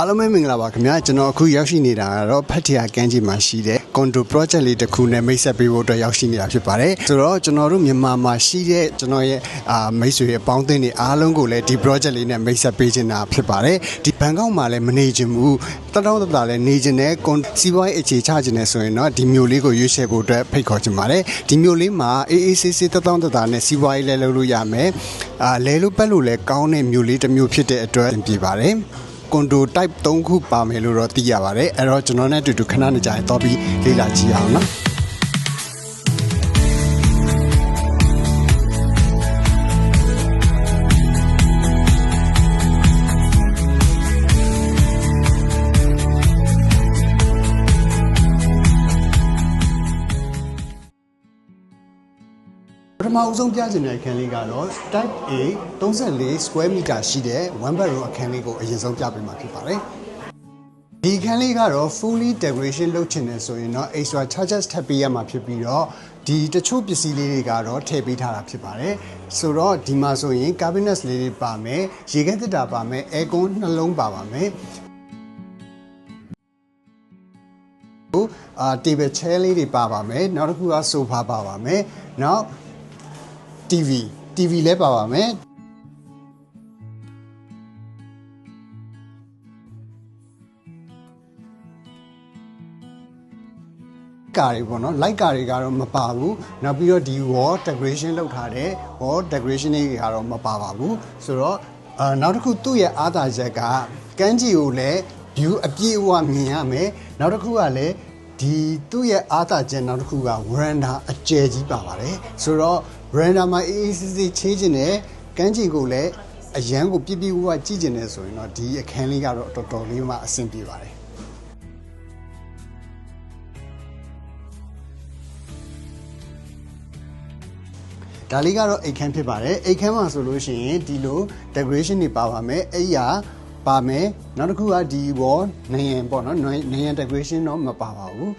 အားလုံးပဲမင်္ဂလာပါခင်ဗျာကျွန်တော်အခုရောက်ရှိနေတာကတော့ဖတ်တရာကမ်းခြေမှာရှိတဲ့ condo project လေးတစ်ခုနဲ့မိတ်ဆက်ပေးဖို့အတွက်ရောက်ရှိနေတာဖြစ်ပါတယ်ဆိုတော့ကျွန်တော်တို့မြန်မာမှာရှိတဲ့ကျွန်တော်ရဲ့အာမိတ်ဆွေရဲ့ပေါင်းသင်းတွေအားလုံးကိုလည်းဒီ project လေးနဲ့မိတ်ဆက်ပေးချင်တာဖြစ်ပါတယ်ဒီဘန်ကောက်မှာလည်းမနေချင်ဘူးတတောင်းတတာလည်းနေချင်တဲ့ con စီးပွားရေးအခြေချချင်တယ်ဆိုရင်တော့ဒီမျိုးလေးကိုရွေးချယ်ဖို့အတွက်ဖိတ်ခေါ်ချင်ပါတယ်ဒီမျိုးလေးမှာအေးအေးဆေးဆေးတတောင်းတတာနဲ့စီးပွားရေးလည်းလုပ်လို့ရမယ်အာလဲလို့ပတ်လို့လည်းကောင်းတဲ့မျိုးလေးတစ်မျိုးဖြစ်တဲ့အတွက်ပြင်ပါတယ် ကွန်ဒို type 3ခုပါမယ်လို့တော့သိရပါတယ်အဲ့တော့ကျွန်တော်နဲ့အတူတူခဏနေကြရင်တော့ပြီးလေ့လာကြည့်အောင်နော် ထမအဦးဆုံးပြချင်တဲ့အခန်းလေးကတော့ type A 34 square meter ရှိတဲ့ one bedroom အခန်းလေးကိုအရင်ဆုံးပြပေးမှာဖြစ်ပါတယ်။ဒီအခန်းလေးကတော့ fully decoration လုပ်ချင်တယ်ဆိုရင်တော့ extra charges ထပ်ပေးရမှာဖြစ်ပြီးတော့ဒီတချို့ပစ္စည်းလေးတွေကတော့ထည့်ပေးထားတာဖြစ်ပါတယ်။ဆိုတော့ဒီမှာဆိုရင် cabinet လေးတွေပါမယ်၊ရေခဲသစ်တာပါမယ်၊အဲကွန်နှလုံးပါပါမယ်။ဟိုအာ table chair လေးတွေပါပါမယ်နောက်တစ်ခုက sofa ပါပါမယ်နောက် TV TV လည်းပါပါမယ်ကာတွေပေါ့နော် light ကာတွေကတော့မပါဘူးနောက်ပြီးတော့ဒီ wall decoration လုပ်ထားတဲ့ wall decoration တွေကတော့မပါပါဘူးဆိုတော့အာနောက်တစ်ခုသူ့ရဲ့အားသာချက်ကကမ်းခြေကိုလည်း view အပြည့်အဝမြင်ရမယ်နောက်တစ်ခုကလည်း ဒီသူ့ရဲ့အားသာချက်နောက်တစ်ခုက veranda အကျယ်ကြီးပါပါတယ်ဆိုတော့ veranda မှာအေးအေးဆေးဆေးချေးခြင်းနဲ့ကမ်းခြေကိုလည်းအရန်ကိုပြည့်ပြည့်ဝဝကြည့်ကျင်တယ်ဆိုရင်တော့ဒီအခန်းလေးကတော့တော်တော်လေးမှအဆင်ပြေပါတယ်ဒါလေးကတော့အိတ်ခမ်းဖြစ်ပါတယ်အိတ်ခမ်းမှာဆိုလို့ရှိရင်ဒီလို decoration တွေပါပါမယ်အဲ့ရ ပါမယ်နောက်တစ်ခုကဒီ wall နေရင်ပေါ့နော်နေရင် decoration တော့မပါပါဘူး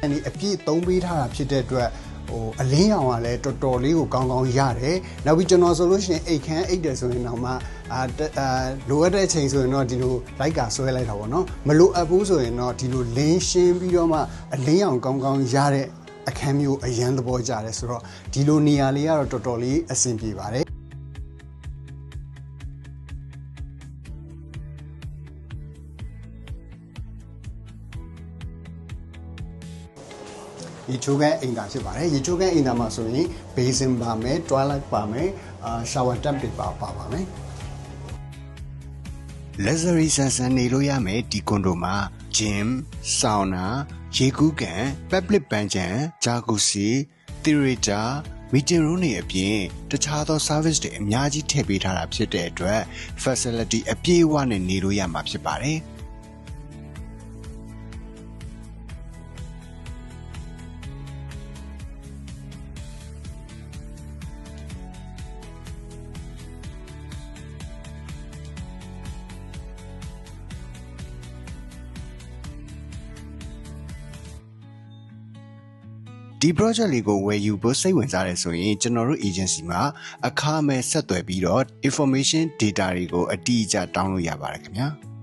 အဲ့ဒီအပြည့်သုံးပေးထားတာဖြစ်တဲ့အတွက်ဟိုအလင်းရောင်ကလည်းတော်တော်လေးကိုကောင်းကောင်းရတယ်နောက်ပြီးကျွန်တော်ဆိုလို့ရှိရင်အိတ်ခမ်းအိတ်တယ်ဆိုရင်တော့မှအာအာလိုအပ်တဲ့အချိန်ဆိုရင်တော့ဒီလိုလိုက်ကဆွဲလိုက်တာပေါ့နော်မလိုအပ်ဘူးဆိုရင်တော့ဒီလိုလင်းရှင်းပြီးတော့မှအလင်းရောင်ကောင်းကောင်းရတဲ့အခန်းမျိုးအရန်သဘောကျတယ်ဆိုတော့ဒီလိုနေရာလေးကတော့တော်တော်လေးအဆင်ပြေပါတယ် ရေချိုးကန်အိမ်သာဖြစ်ပါတယ်ရေချိုးကန်အိမ်သာမှာဆိုရင် basin ပါမယ် toilet ပါမယ်အာ shower tub တွေပါပါပါမယ် luxury ဆန်ဆန်နေလို့ရမယ်ဒီကွန်ဒိုမှာ gym sauna ရေကူးကန် public ပန်းချံ jacuzzi theater meeting room တွေအပြင်တခြားသော service တွေအများကြီးထည့်ပေးထားတာဖြစ်တဲ့အတွက် facility အပြည့်အဝနဲ့နေလို့ရမှာဖြစ်ပါတယ် ဒီ project လေးကိုဝယ်ယူဖို့စိတ်ဝင်စားတယ်ဆိုရင်ကျွန်တော်တို့ agency မှာအခမဲ့ဆက်သွယ်ပြီးတော့ information data တွေကိုအတိအကျတောင်းလို့ရပါတယ်ခင်ဗျာ။